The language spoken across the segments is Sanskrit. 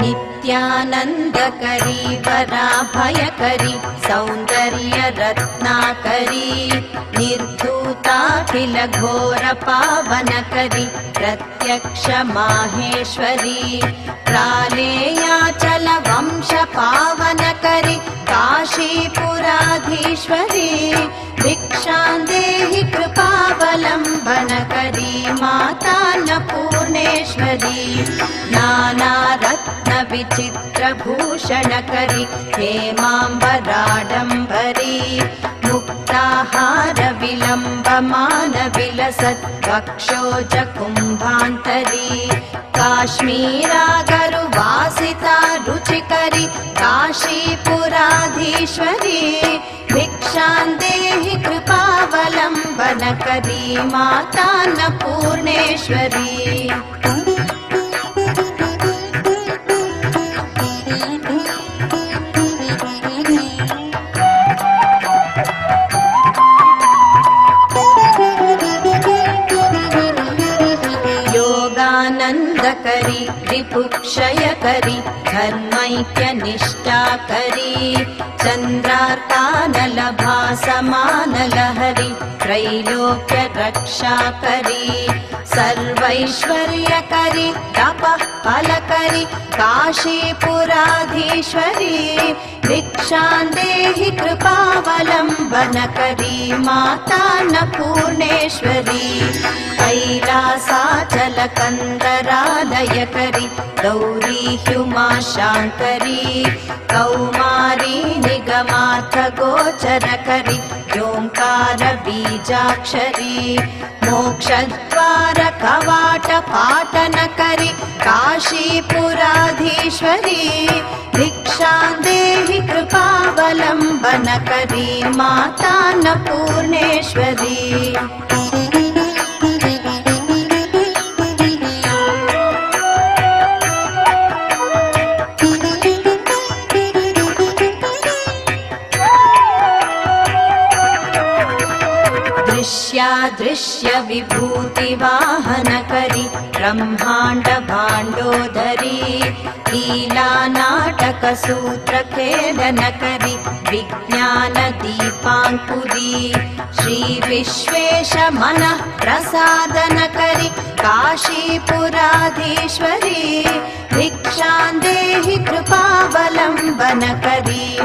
गिरिजानन्दकरी वराभयकरी सौन्दर्यरत्नाकरी निर्धूताखिल घोरपावनकरी प्रत्यक्ष माहेश्वरी प्रालेयाचल वंश पावनकरि काशीपुराधीश्वरी भिक्षां देहि कृपावलम्बनकरी माता न पूर्णेश्वरी नानारत्नविचित्रभूषणकरि हेमाम्बराडम्बरी मुक्ताहार विलम्बमान विलसत् वक्षोज कुम्भान्तरी काश्मीरागरुवासिता रुचिकरि काशीपुराधीश्वरी भिक्षां देहि कृपावलम्बनकरी माता न पूर्णेश्वरी योगानन्दकरी रिपुक्षयकरी धर्मैक्यनिष्ठाकरी चन्द्रार्कानलभासमानलहरि त्रैलोक्यरक्षाकरी सर्वैश्वर्यकरि तपः फलकरि काशीपुराधीश्वरी भिक्षां देहि माता न पूर्णेश्वरी कैलासाचलकन्दरालयकरि गौरी ह्युमाशाङ्करी कौमारी निगमार्थगोचरकरि योङ्कार बीजाक्षरी मोक्षद्वार कवाट पाटनकरि काशीपुराधीश्वरी भिक्षां देहि कृपावलम्बनकरी माता न पूर्णेश्वरी दृश्यादृश्य विभूतिवाहनकरि ब्रह्माण्ड भाण्डोदरी लीलानाटकसूत्रखेलनकरि विज्ञानदीपाङ्कुरी श्रीविश्वेश मनः प्रसादनकरि काशीपुराधीश्वरी भिक्षां देहि कृपावलम्बनकरी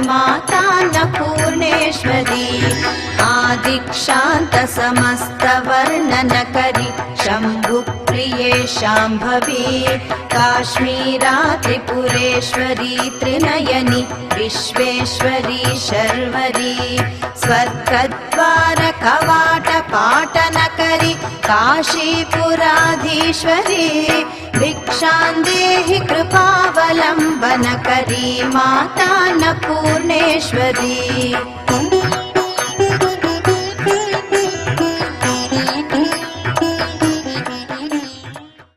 माता न पूर्णेश्वरी आदिक्षान्त समस्तवर्णनकरि शम्भुप्रिये शाम्भवी। काश्मीरा त्रिपुरेश्वरी त्रिनयनि। विश्वेश्वरी शर्वरी। स्वर्गद्वार कवाट पाटनकरि काशीपुराधीश्वरी भिक्षां देहि कृपावलम्बनकरी माता न पूर्णेश्वरी